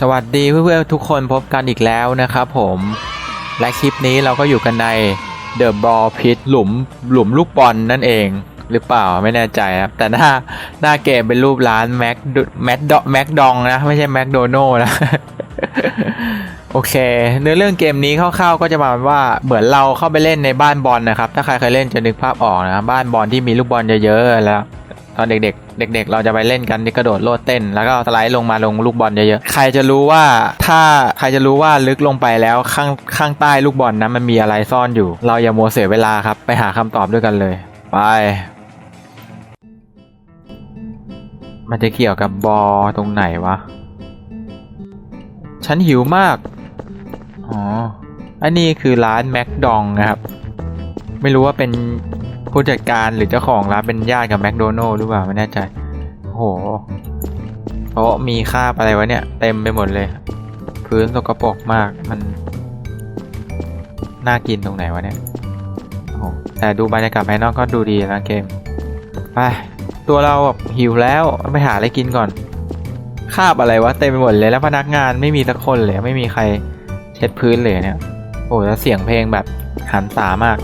สวัสดีเพื่อนๆทุกคนพบกันอีกแล้วนะครับผมและคลิปนี้เราก็อยู่กันใน The Ball Pit หลุมหลุมลูกบอลนั่นเองหรือเปล่าไม่แน่ใจครับ แต่หน้าหน้าเกมเป็นรูปร้านแม็กแม็กดแม็กดองนะ ไม่ใช่แม็กโดนัลนะ โอเค เนื้อเรื่องเกมนี้คร่าวๆก็จะมาว่าเหมือนเราเข้าไปเล่นในบ้านบอลนะครับ ถ้าใครเคยเล่นจะนึกภาพออกนะบ้านบอลที่มีลูกบอลเยอะๆแล้ว ตอนเด็กๆ เด็ก ๆ เราจะไปเล่นกันที่กระโดดโลดเต้น แล้วก็สไลด์ลงมาลงลูกบอลเยอะๆ ใครจะรู้ว่าถ้าใครจะรู้ว่าลึกลงไปแล้วข้างข้างใต้ลูกบอลนั้นมันมีอะไรซ่อนอยู่ เราอย่ามัวเสียเวลาครับ ไปหาคำตอบด้วยกันเลย ไป มันจะเกี่ยวกับบอตรงไหนวะ ฉันหิวมาก อ๋อ อันนี้คือร้านแม็กดองนะครับ ไม่รู้ว่าเป็น ผู้จัดการหรือเจ้าของร้านเป็นญาติกับแมคโดนัลล์หรือเปล่าไม่แน่ใจโอ้โหโต๊ะมีคาบอะไรวะเนี่ย เต็มไปหมดเลย พื้นสกปรกมากมัน น่ากินตรงไหนวะเนี่ยโอ้แต่ดูบรรยากาศภายนอกก็ดูดีนะเกมไปตัวเราหิวแล้วไปหาอะไรกินก่อน คาบอะไรวะเต็มไปหมดเลยแล้วพนักงานไม่มีสักคนเลยไม่มีใครเช็ดพื้นเลยเนี่ย โอ้แล้วเสียงเพลงแบบหันสามาก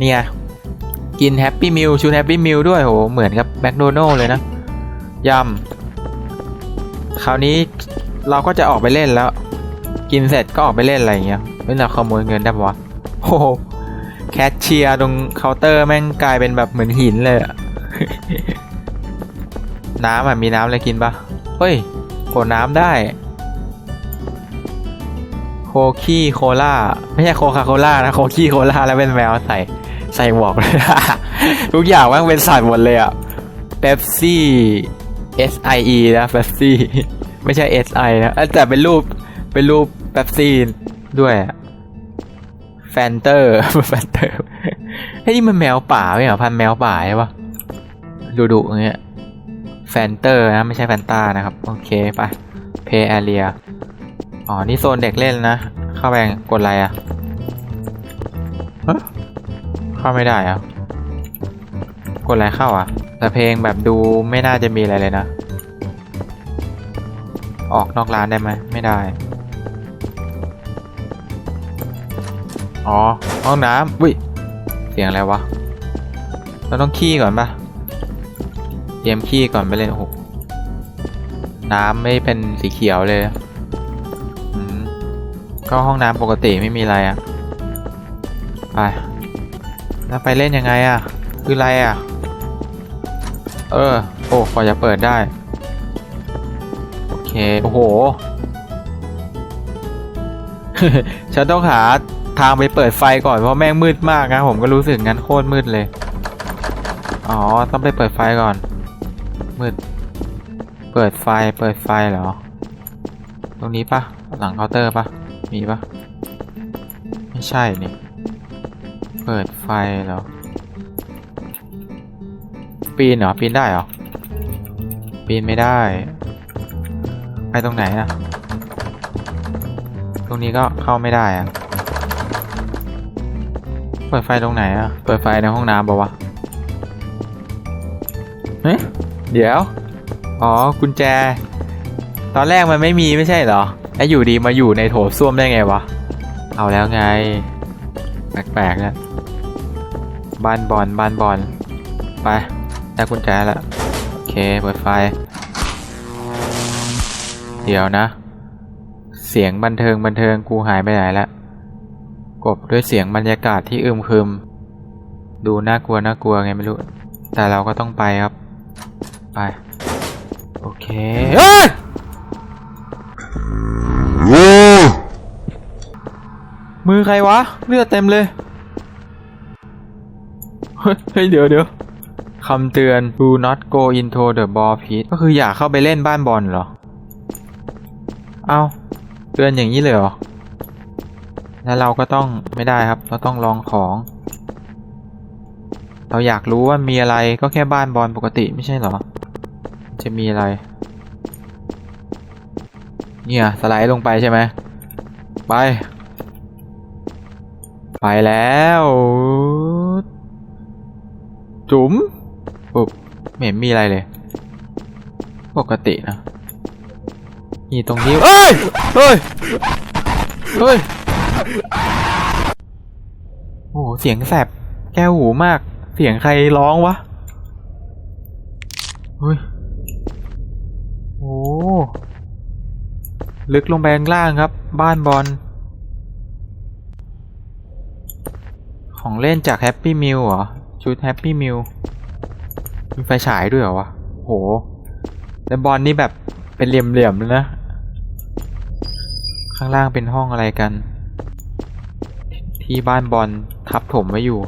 เนี่ย กินแฮปปี้มิลชุดแฮปปี้มิลด้วยโหเหมือนกับแมคโดนัลเลยนะยำคราวนี้เราก็จะออกไปเล่นแล้ว กินเสร็จก็ออกไปเล่นอะไรอย่างเงี้ยเฮ้ยเราขโมยเงินได้ปะวะโอ้โหแคชเชียร์ตรงเคาน์เตอร์แม่งกลายเป็นแบบเหมือนหินเลยอะน้ำอะมีน้ำอะไรกินปะเฮ้ยโขน้ำได้ โคคีโคล่าไม่ใช่โคคาโคล่านะโคคีโคล่าแล้วเป็นแมวใส่ ใส่หมวกเลยทุกอย่างมันเป็นสัตว์หมดเลยอะเป๊ปซี่ S I E นะเป๊ปซี่ ไม่ใช่ S I นะแต่เป็นรูปเป็นรูปเป๊ปซี่ด้วยแฟนเตอร์แฟนเตอร์เฮ้ยนี่มันแมวป่าไม่เหรอพันแมวป่าใช่ปะดูดุเงี้ยแฟนเตอร์นะไม่ใช่แฟนตานะครับ โอเคไปเพย์แอเรียอ๋อ นี่โซนเด็กเล่นนะ เข้าไปกดอะไรอะฮะ เข้าไม่ได้อะกดอะไรเข้าอะ แต่เพลงแบบดูไม่น่าจะมีอะไรเลยนะ ออกนอกร้านได้ไหมไม่ได้ อ๋อ ห้องน้ำวิเสียงอะไรวะ เราต้องขี้ก่อนปะเตรียมขี้ก่อนไปเล่นโอ้โหน้ำไม่เป็นสีเขียวเลยก็ห้องน้ำปกติไม่มีอะไรอะไป แล้วไปเล่นยังไงอะคืออะไรอะ เออ โอ้กว่าจะเปิดได้ โอเค โอ้โห ฉันต้องหาทางไปเปิดไฟก่อนเพราะแม่งมืดมากนะผมก็รู้สึกงั้นโคตรมืดเลย อ๋อ ต้องไปเปิดไฟก่อน มืด เปิดไฟ เปิดไฟเหรอ ตรงนี้ปะหลังเคาน์เตอร์ปะมีปะไม่ใช่นี่ เปิดไฟเหรอ ปีนเหรอ ปีนได้เหรอ ปีนไม่ได้ ไปตรงไหนอะตรงนี้ก็เข้าไม่ได้อะเปิดไฟตรงไหนอะเปิดไฟในห้องน้ำปะวะเฮ้ยเดี๋ยว อ๋อ กุญแจ ตอนแรกมันไม่มีไม่ใช่เหรอไอ้อยู่ดีมาอยู่ในโถส้วมได้ไงวะ เอาแล้วไง แปลกๆนะ บ้านบอลบ้านบอลไปได้กุญแจแล้วโอเคเปิดไฟ เดี๋ยวนะ เสียงบันเทิงบันเทิงกูหายไปไหนแล้วกบด้วยเสียงบรรยากาศที่อึมครึม ดูน่ากลัวน่ากลัวไงไม่รู้ แต่เราก็ต้องไปครับ ไป โอเคเอ้ยมือใครวะ เลือดเต็มเลย เฮ้ยเฮ้ยเดี๋ยวเดี๋ยวคำเตือน do not go into the ball pit ก็คืออย่าเข้าไปเล่นบ้านบอลเหรอ เอาเตือนอย่างนี้เลยเหรอ แล้วเราก็ต้องไม่ได้ครับ เราต้องลองของ เราอยากรู้ว่ามีอะไรก็แค่บ้านบอลปกติไม่ใช่เหรอ จะมีอะไร เนี่ยสไลด์ลงไปใช่ไหม ไป ไปแล้ว จุ๋มปุ๊บไม่เห็นมีอะไรเลย ปกตินะนี่ตรงนี้เอ้ยเฮ้ยเฮ้ยโอ้โหเสียงแสบแก้วหูมาก เสียงใครร้องวะเฮ้ยโอ้ลึกลงไปข้างล่างครับ บ้านบอลของเล่นจากแฮปปี้มิลเหรอ ชุดแฮปปี้มิลมีไฟฉายด้วยเหรอวะโหแล้วบอลนี่แบบเป็นเหลี่ยมๆเลยนะ ข้างล่างเป็นห้องอะไรกัน ที่บ้านบอลทับถมไว้อยู่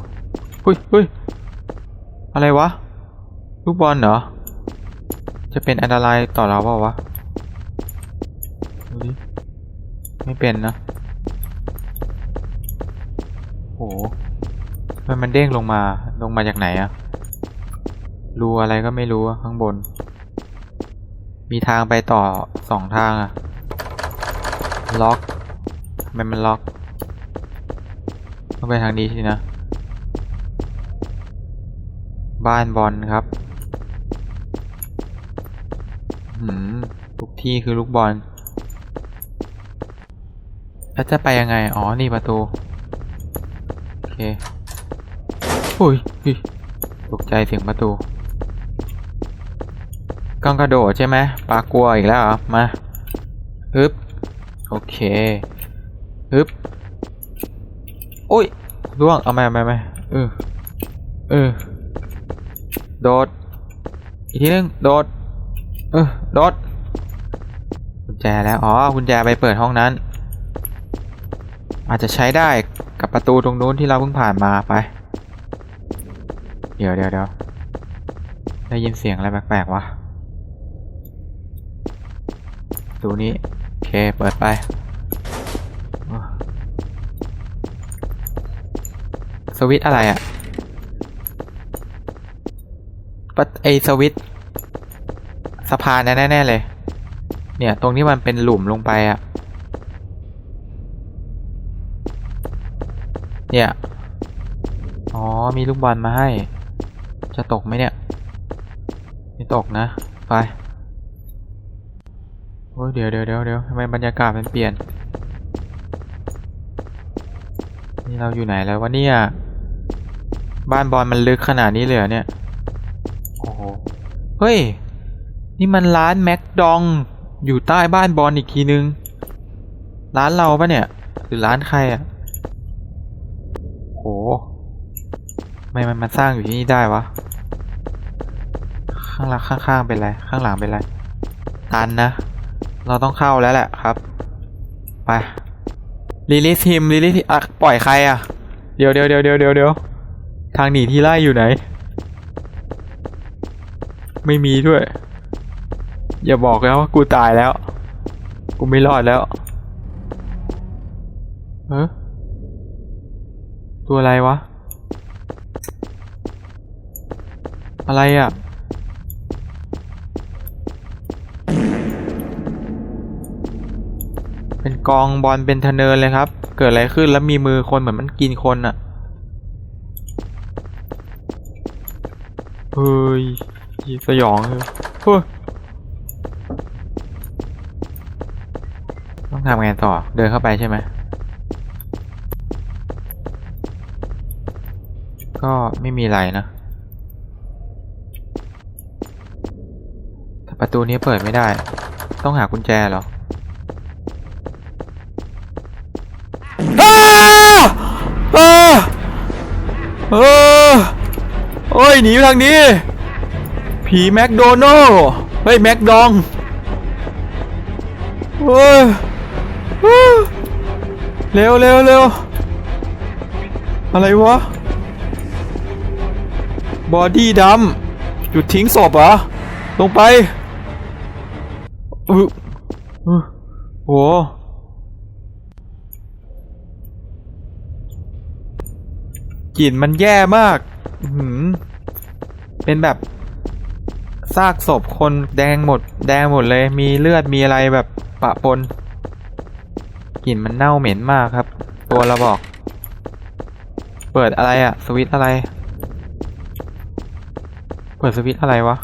เฮ้ยเฮ้ยอะไรวะ ลูกบอลเหรอ จะเป็นอันตรายต่อเราเปล่าวะดูดิไม่เป็นนะโห ทำไมมันเด้งลงมาลงมาจากไหนอะรูอะไรก็ไม่รู้ข้างบน มีทางไปต่อสองทางอะล็อกทำไมมันล็อกต้องไปทางนี้สินะ บ้านบอลครับหืมทุกที่คือลูกบอลแล้วจะไปยังไง อ๋อ นี่ประตู โอเค โอ้ยตกใจเสียงประตูกล้องกระโดดใช่ไหมปลากลัวอีกแล้วเหรอมาฮึบโอเคฮึบอุ้ยล่วงเอาไมเอาไหมเอาไหมเออเออโดดอีกทีนึงโดดเออโดดกุญแจแล้วอ๋อกุญแจไปเปิดห้องนั้น อาจจะใช้ได้กับประตูตรงนู้นที่เราเพิ่งผ่านมาไป เดี๋ยวเดี๋ยวเดี๋ยวได้ยินเสียงอะไรแปลกๆวะตูนี้โอเค เปิดไป สวิตอะไรอะปะไอสวิตสะพานแน่ๆเลย เนี่ย ตรงนี้มันเป็นหลุมลงไปอะเนี่ย อ๋อ มีลูกบอลมาให้ จะตกไหมเนี่ย ไม่ตกนะ ไป โอ้ยเดี๋ยวเดี๋ยวเดี๋ยวเดี๋ยวทำไมบรรยากาศมันเปลี่ยน นี่เราอยู่ไหนแล้ววะเนี่ย บ้านบอลมันลึกขนาดนี้เลยเนี่ย โอ้โห เฮ้ย นี่มันร้านแม็กดอง อยู่ใต้บ้านบอลอีกทีนึง ร้านเราปะเนี่ย หรือร้านใครอะโหทำไมมันมาสร้างอยู่ที่นี่ได้วะ ข้างหลังข้างๆเป็นไรข้างหลังเป็นไรตันนะ เราต้องเข้าแล้วแหละครับ ไปลิลิทีมลิลิทีอะปล่อยใครอะ เดี๋ยวเดี๋ยวเดี๋ยวเดี๋ยวเดี๋ยวเดี๋ยวทางหนีที่ไล่อยู่ไหน ไม่มีด้วย อย่าบอกแล้วว่ากูตายแล้ว กูไม่รอดแล้วเออตัวอะไรวะ อะไรอะ เป็นกองบอลเป็นทะเนินเลยครับ เกิดอะไรขึ้นแล้วมีมือคนเหมือนมันกินคนอะเฮ้ยสยองเลยเฮ้ยต้องทำไงต่อเดินเข้าไปใช่ไหมก็ไม่มีอะไรนะประตูนี้เปิดไม่ได้ ต้องหากุญแจเหรอ อ้าอ้า เออโอ้ยหนีทางนี้ ผีแมคโดนัลเฮ้ยแมคดองเฮ้ยเร็วเร็วเร็วอะไรวะบอดี้ดำจุดทิ้งศพเหรอ ลงไปอืออือโห กลิ่นมันแย่มากหืเป็นแบบซากศพคนแดงหมด แดงหมดเลย มีเลือดมีอะไรแบบปะปนกลิ่นมันเน่าเหม็นมากครับ ตัวเราบอก เปิดอะไรอะสวิตอะไร เปิดสวิตอะไรวะ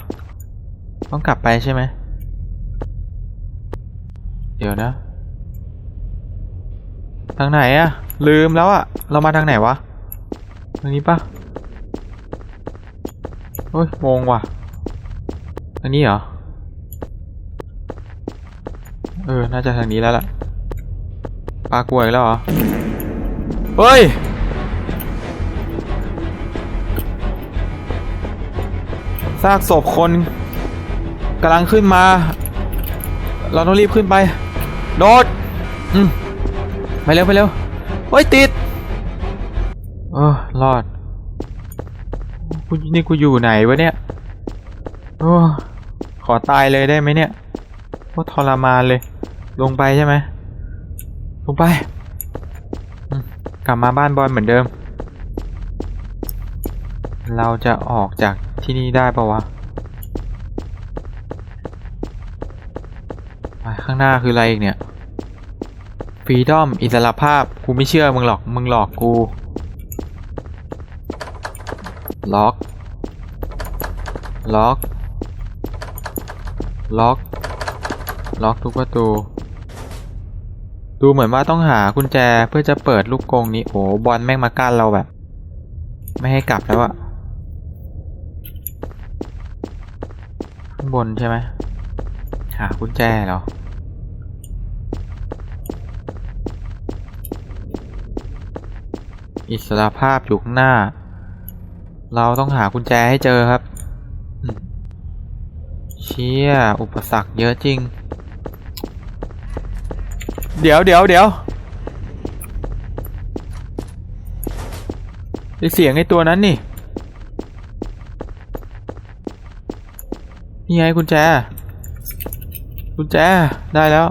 ต้องกลับไปใช่ไหม เดี๋ยวนะ ทางไหนอะลืมแล้วอะเรามาทางไหนวะ ทางนี้ปะเฮ้ยงงว่ะทางนี้เหรอ เออ น่าจะทางนี้แล้วล่ะ ปลากล้วยแล้วเหรอ เฮ้ย ซากศพคนกำลังขึ้นมา เราต้องรีบขึ้นไป โดด อืม ไปเร็ว ไปเร็ว เฮ้ย ติด เออรอดกูนี่กูอยู่ไหนวะเนี่ยโอ้ขอตายเลยได้ไหมเนี่ยโคตรทรมานเลย ลงไปใช่ไหมลงไป กลับมาบ้านบอลเหมือนเดิม เราจะออกจากที่นี่ได้ปะวะไปข้างหน้าคืออะไรอีกเนี่ยฟรีดอมอิสระภาพ กูไม่เชื่อมึงหรอก มึงหลอกกู ล็อก ล็อก ล็อก ล็อกทุกประตู ดูเหมือนว่าต้องหากุญแจเพื่อจะเปิดลูกกรงนี้ โอ้บอลแม่งมากั้นเราแบบ ไม่ให้กลับแล้วอะข้างบนใช่ไหมหากุญแจเหรออิสระภาพอยู่ข้างหน้า เราต้องหากุญแจให้เจอครับ เชี่ย อุปสรรคเยอะจริง เดี๋ยวเดี๋ยวเดี๋ยวไอเสียงไอตัวนั้นนี่ นี่ไงกุญแจ กุญแจ ได้แล้ว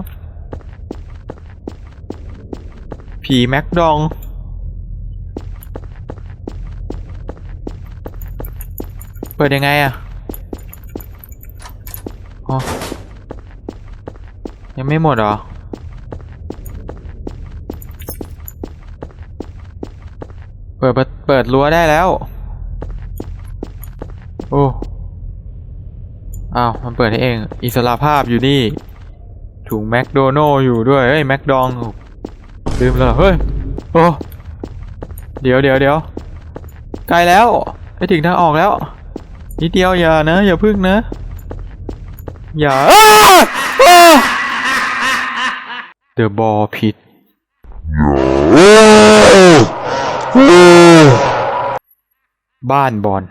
ผีแม็กดอง เปิดยังไงอะอ๋อยังไม่หมดหรอเปิดประเปิดรั้วได้แล้ว โอ้อ้าวมันเปิดให้เอง อิสระภาพอยู่นี่ ถุงแมคโดนัลอยู่ด้วย เฮ้ยแมคดองลืมแล้วเฮ้ย โอ้ เดี๋ยวเดี๋ยวเดี๋ยวใกลแล้ว ไปถึงทางออกแล้ว นิดเดียวอย่านะอย่าพึ่งนะ อย่าเดอะบอลผิดบ้านบอล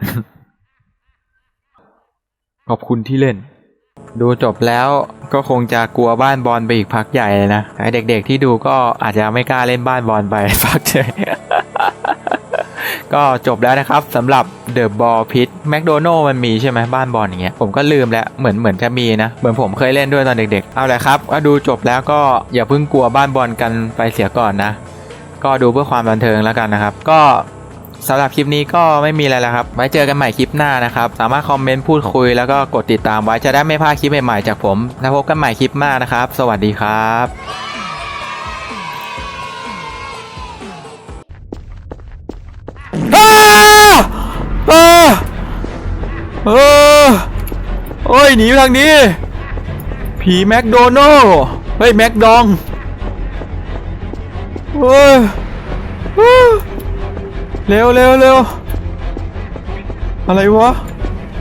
ขอบคุณที่เล่น ดูจบแล้วก็คงจะกลัวบ้านบอลไปอีกพักใหญ่เลยนะไอเด็กๆที่ดูก็อาจจะไม่กล้าเล่นบ้านบอลไปพักเฉย ก็จบแล้วนะครับสำหรับ The Ball Pit McDonald มันมีใช่ไหมบ้านบอลอย่างเงี้ยผมก็ลืมแล้วเหมือนเหมือนจะมีนะ เหมือนผมเคยเล่นด้วยตอนเด็กๆ เอาแหละครับก็ดูจบแล้วก็อย่าเพิ่งกลัวบ้านบอลกันไปเสียก่อนนะ ก็ดูเพื่อความบันเทิงแล้วกันนะครับ ก็สำหรับคลิปนี้ก็ไม่มีอะไรแล้วครับ ไว้เจอกันใหม่คลิปหน้านะครับ สามารถคอมเมนต์พูดคุยแล้วก็กดติดตามไว้จะได้ไม่พลาดคลิปใหม่ๆจากผม แล้วพบกันใหม่คลิปหน้านะครับ สวัสดีครับ อ้าเออโอ้ยหนีไปทางนี้ ผีแมคโดนัลล์เฮ้ยแมคดองเฮ้ยเร็วเร็วเร็วอะไรวะ